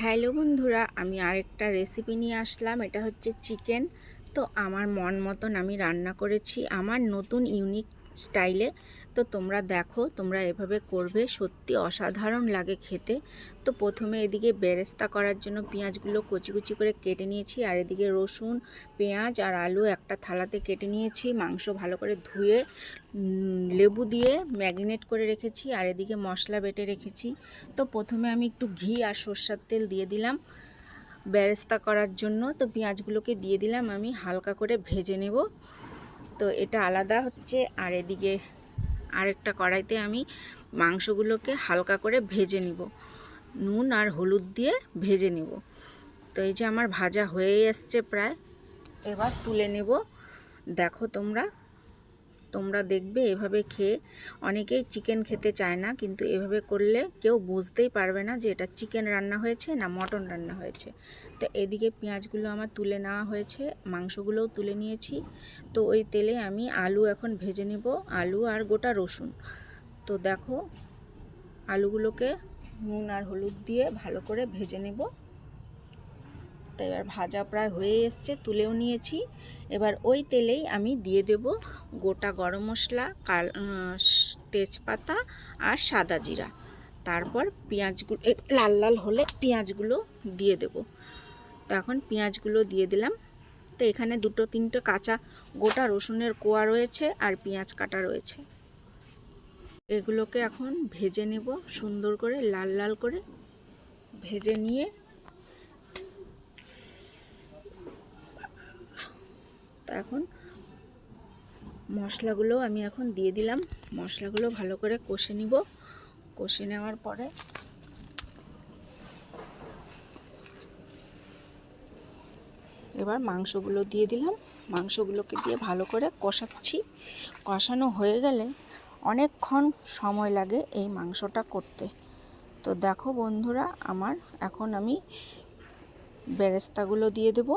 Hello বন্ধুরা, আমি আরেকটা রেসিপি নিয়ে আসলাম, এটা হচ্ছে চিকেন তো আমার মন মতন আমি রান্না করেছি, আমার নতুন ইউনিক স্টাইলে তো তোমরা দেখো, তোমরা এভাবে করবে, সত্যি অসাধারণ লাগে খেতে। তো প্রথমে এদিকে বেরেস্তা করার জন্য পেঁয়াজগুলো কচি কুচি করে কেটে নিয়েছি, আর এদিকে রসুন, পেঁয়াজ আর আলু একটা থালাতে কেটে নিয়েছি, মাংস ভালো করে ধুয়ে লেবু দিয়ে ম্যাগনেট করে রেখেছি, আর এদিকে মশলা বেটে রেখেছি। তো প্রথমে আমি একটু ঘি আর সর্ষার তেল দিয়ে দিলাম বেরেস্তা করার জন্য। তো পেঁয়াজগুলোকে দিয়ে দিলাম, আমি হালকা করে ভেজে নেব। তো এটা আলাদা হচ্ছে, আর এদিকে আরেকটা কড়াইতে আমি মাংসগুলোকে হালকা করে ভেজে নিব। নুন আর হলুদ দিয়ে ভেজে নিব। তো এই যে আমার ভাজা হয়ে এসছে প্রায়, এবার তুলে নেব। দেখো তোমরা তোমরা দেখবে এভাবে খেয়ে, অনেকেই চিকেন খেতে চায় না, কিন্তু এভাবে করলে কেউ বুঝতেই পারবে না যে এটা চিকেন রান্না হয়েছে না মটন রান্না হয়েছে। তো এদিকে পেঁয়াজগুলো আমার তুলে নেওয়া হয়েছে, মাংসগুলোও তুলে নিয়েছি। তো ওই তেলে আমি আলু এখন ভেজে নেব, আলু আর গোটা রসুন। তো দেখো, আলুগুলোকে নুন আর হলুদ দিয়ে ভালো করে ভেজে নেব। তো এবার ভাজা প্রায় হয়ে এসছে, তুলেও নিয়েছি। এবার ওই তেলেই আমি দিয়ে দেব গোটা গরম মশলা, কাল তেজপাতা আর সাদা জিরা। তারপর পেঁয়াজগুলো লাল লাল হলে পেঁয়াজগুলো দিয়ে দেব। তো এখন পেঁয়াজগুলো দিয়ে দিলাম। তো এখানে দুটো তিনটে কাঁচা গোটা রসুনের কোয়া রয়েছে আর পেঁয়াজ কাটা রয়েছে। এগুলোকে এখন ভেজে নেব সুন্দর করে, লাল লাল করে। ভেজে নিয়ে এখন মশলাগুলো আমি এখন দিয়ে দিলাম। মশলাগুলো ভালো করে কষে নিব। কষে নেওয়ার পরে এবার মাংসগুলো দিয়ে দিলাম। মাংসগুলোকে দিয়ে ভালো করে কষাচ্ছি। কষানো হয়ে গেলে অনেকক্ষণ সময় লাগে এই মাংসটা করতে। তো দেখো বন্ধুরা, আমার এখন আমি বেরেস্তাগুলো দিয়ে দেব।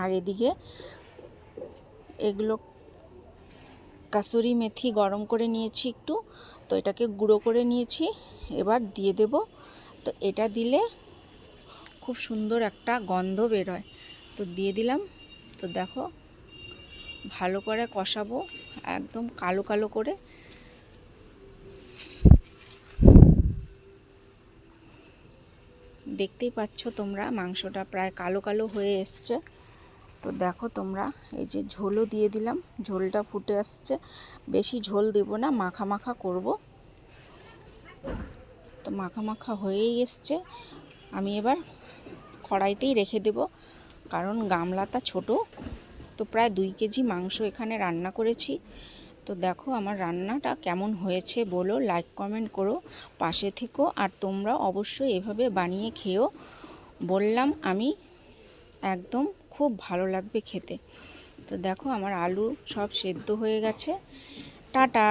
আর এদিকে এগুলো কাসুরি মেথি গরম করে নিয়েছি একটু। তো এটাকে গুঁড়ো করে নিয়েছি, এবার দিয়ে দেব। তো এটা দিলে খুব সুন্দর একটা গন্ধ বেরোয়। তো দিয়ে দিলাম। তো দেখো, ভালো করে কষাবো, একদম কালো কালো করে। দেখতেই পাচ্ছ তোমরা, মাংসটা প্রায় কালো কালো হয়ে এসছে। তো দেখো তোমরা, এই যে ঝোলও দিয়ে দিলাম, ঝোলটা ফুটে আসছে। বেশি ঝোল দেব না, মাখা মাখা করব। তো মাখা মাখা হয়েই এসছে। আমি এবার কড়াইতেই রেখে দেব, কারণ গামলাটা ছোট। তো প্রায় দুই কেজি মাংস এখানে রান্না করেছি। তো দেখো আমার রান্নাটা কেমন হয়েছে বলো লাইক কমেন্ট করো, পাশে থেকো। আর তোমরা অবশ্যই এভাবে বানিয়ে খেও বললাম আমি একদম খুব ভালো লাগবে খেতে। তো দেখো আমার আলু সব সেদ্ধ হয়ে গেছে। টাটা!